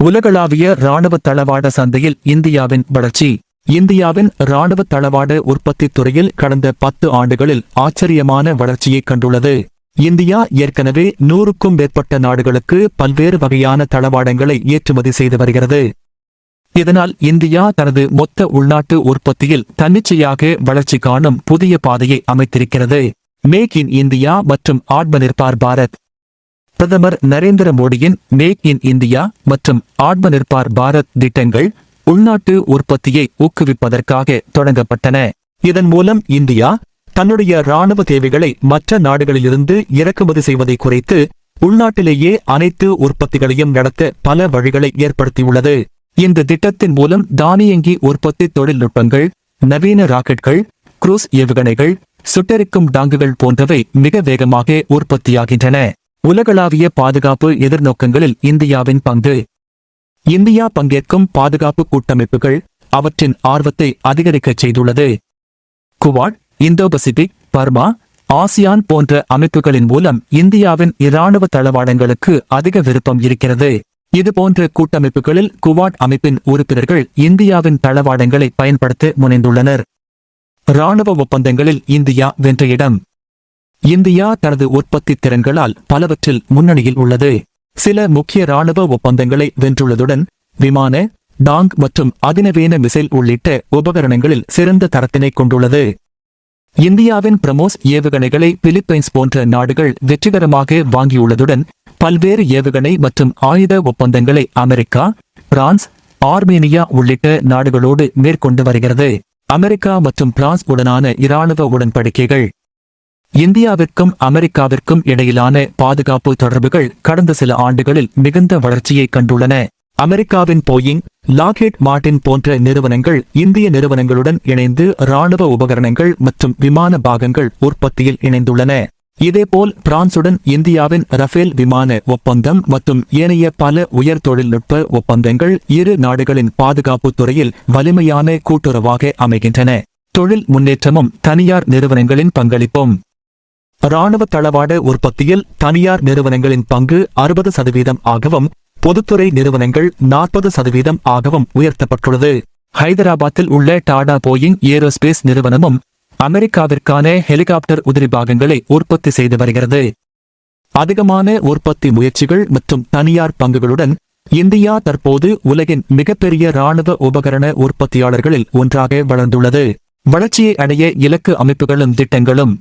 உலகளாவிய ராணுவ தளவாட சந்தையில் இந்தியாவின் வளர்ச்சி. இந்தியாவின் ராணுவ தளவாட உற்பத்தி துறையில் கடந்த பத்து ஆண்டுகளில் ஆச்சரியமான வளர்ச்சியை கண்டுள்ளது. இந்தியா ஏற்கனவே நூறுக்கும் மேற்பட்ட நாடுகளுக்கு பல்வேறு வகையான தளவாடங்களை ஏற்றுமதி செய்து வருகிறது. இதனால் இந்தியா தனது மொத்த உள்நாட்டு உற்பத்தியில் தன்னிச்சையாக வளர்ச்சி காணும் புதிய பாதையை அமைத்திருக்கிறது. மேக் இன் இந்தியா மற்றும் ஆத்மநிர்பார் பாரத் பிரதமர் நரேந்திர மோடியின் மேக் இன் இந்தியா மற்றும் ஆத்மநிர்பார் பாரத் திட்டங்கள் உள்நாட்டு உற்பத்தியை ஊக்குவிப்பதற்காக தொடங்கப்பட்டன. இதன் மூலம் இந்தியா தன்னுடைய ராணுவ தேவைகளை மற்ற நாடுகளிலிருந்து இறக்குமதி செய்வதை குறைத்து உள்நாட்டிலேயே அனைத்து உற்பத்திகளையும் நடத்த பல வழிகளை ஏற்படுத்தியுள்ளது. இந்த திட்டத்தின் மூலம் தானியங்கி உற்பத்தி தொழில்நுட்பங்கள் நவீன ராக்கெட்கள் குரூஸ் ஏவுகணைகள் சுட்டெரிக்கும் டாங்குகள் போன்றவை மிக வேகமாக உற்பத்தியாகின்றன. உலகளாவிய பாதுகாப்பு எதிர்நோக்கங்களில் இந்தியாவின் பங்கு. இந்தியா பங்கேற்கும் பாதுகாப்பு கூட்டமைப்புகள் அவற்றின் ஆர்வத்தை அதிகரிக்கச் செய்துள்ளது. Quad Indo Pacific Burma ASEAN போன்ற அமைப்புகளின் மூலம் இந்தியாவின் இராணுவ தளவாடங்களுக்கு அதிக விருப்பம் இருக்கிறது. இதுபோன்ற கூட்டமைப்புகளில் குவாட் அமைப்பின் உறுப்பினர்கள் இந்தியாவின் தளவாடங்களை பயன்படுத்த முனைந்துள்ளனர். இராணுவ ஒப்பந்தங்களில் இந்தியா வென்ற இடம். இந்தியா தனது உற்பத்தி திறன்களால் பலவற்றில் முன்னணியில் உள்ளது. சில முக்கிய ராணுவ ஒப்பந்தங்களை வென்றுள்ளதுடன் விமான டாங் மற்றும் அதிநவீன மிசைல் உள்ளிட்ட உபகரணங்களில் சிறந்த தரத்தினை கொண்டுள்ளது. இந்தியாவின் பிரமோஸ் ஏவுகணைகளை பிலிப்பைன்ஸ் போன்ற நாடுகள் வெற்றிகரமாக வாங்கியுள்ளதுடன் பல்வேறு ஏவுகணை மற்றும் ஆயுத ஒப்பந்தங்களை அமெரிக்கா பிரான்ஸ் ஆர்மேனியா உள்ளிட்ட நாடுகளோடு மேற்கொண்டு வருகிறது. அமெரிக்கா மற்றும் பிரான்ஸ் உடனான இராணுவ உடன்படிக்கைகள் இந்தியாவிற்கும் அமெரிக்காவிற்கும் இடையிலான பாதுகாப்பு தொடர்புகள் கடந்த சில ஆண்டுகளில் மிகுந்த வளர்ச்சியை கண்டுள்ளன. அமெரிக்காவின் போயிங் லாக்ஹெட் மார்டின் போன்ற நிறுவனங்கள் இந்திய நிறுவனங்களுடன் இணைந்து ராணுவ உபகரணங்கள் மற்றும் விமான பாகங்கள் உற்பத்தியில் இணைந்துள்ளன. இதேபோல் பிரான்சுடன் இந்தியாவின் ரஃபேல் விமான ஒப்பந்தம் மற்றும் ஏனைய பல உயர் தொழில்நுட்ப ஒப்பந்தங்கள் இரு நாடுகளின் பாதுகாப்பு துறையில் வலிமையான கூட்டுறவாக அமைகின்றன. தொழில் முன்னேற்றமும் தனியார் நிறுவனங்களின் பங்களிப்பும். ராணுவ தளவாட உற்பத்தியில் தனியார் நிறுவனங்களின் பங்கு அறுபது சதவீதம் ஆகவும் பொதுத்துறை நிறுவனங்கள் நாற்பது சதவீதம் ஆகவும் உயர்த்தப்பட்டுள்ளது. ஹைதராபாத்தில் உள்ள டாடா போயிங் ஏரோஸ்பேஸ் நிறுவனமும் அமெரிக்காவிற்கான ஹெலிகாப்டர் உதிரி பாகங்களை உற்பத்தி செய்து வருகிறது. அதிகமான உற்பத்தி முயற்சிகள் மற்றும் தனியார் பங்குகளுடன் இந்தியா தற்போது உலகின் மிகப்பெரிய ராணுவ உபகரண உற்பத்தியாளர்களில் ஒன்றாக வளர்ந்துள்ளது. வளர்ச்சியை அடைய இலக்கு அமைப்புகளும் திட்டங்களும்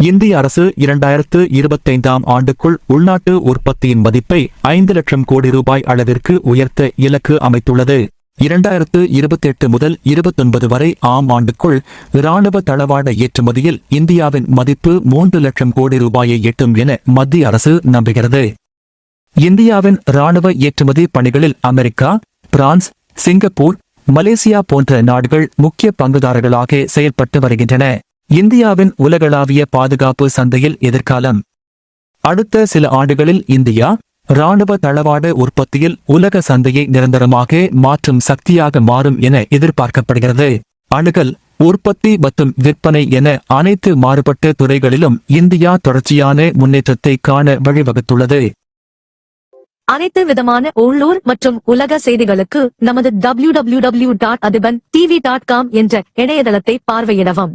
இந்திய அரசு இரண்டாயிரத்து இருபத்தைந்தாம் ஆண்டுக்குள் உள்நாட்டு உற்பத்தியின் மதிப்பை ஐந்து லட்சம் கோடி ரூபாய் அளவிற்கு உயர்த்த இலக்கு அமைத்துள்ளது. இரண்டாயிரத்து இருபத்தெட்டு முதல் இருபத்தொன்பது வரை ஆம் ஆண்டுக்குள் இராணுவ தளவாட ஏற்றுமதியில் இந்தியாவின் மதிப்பு மூன்று லட்சம் கோடி ரூபாயை எட்டும் என மத்திய அரசு நம்புகிறது. இந்தியாவின் இராணுவ ஏற்றுமதி பணிகளில் அமெரிக்கா பிரான்ஸ் சிங்கப்பூர் மலேசியா போன்ற நாடுகள் முக்கிய பங்குதாரர்களாக செயல்பட்டு வருகின்றன. இந்தியாவின் உலகளாவிய பாதுகாப்பு சந்தையில் எதிர்காலம். அடுத்த சில ஆண்டுகளில் இந்தியா இராணுவ தளவாட உற்பத்தியில் உலக சந்தையை நிரந்தரமாக மாற்றும் சக்தியாக மாறும் என எதிர்பார்க்கப்படுகிறது. அணுகல் உற்பத்தி மற்றும் விற்பனை என அனைத்து மாறுபட்ட துறைகளிலும் இந்தியா தொடர்ச்சியான முன்னேற்றத்தை காண வழிவகுத்துள்ளது. அனைத்து விதமான உள்ளூர் மற்றும் உலக செய்திகளுக்கு நமது www.adiban dot Adhiban TV dot com என்ற இணையதளத்தை பார்வையிடவும்.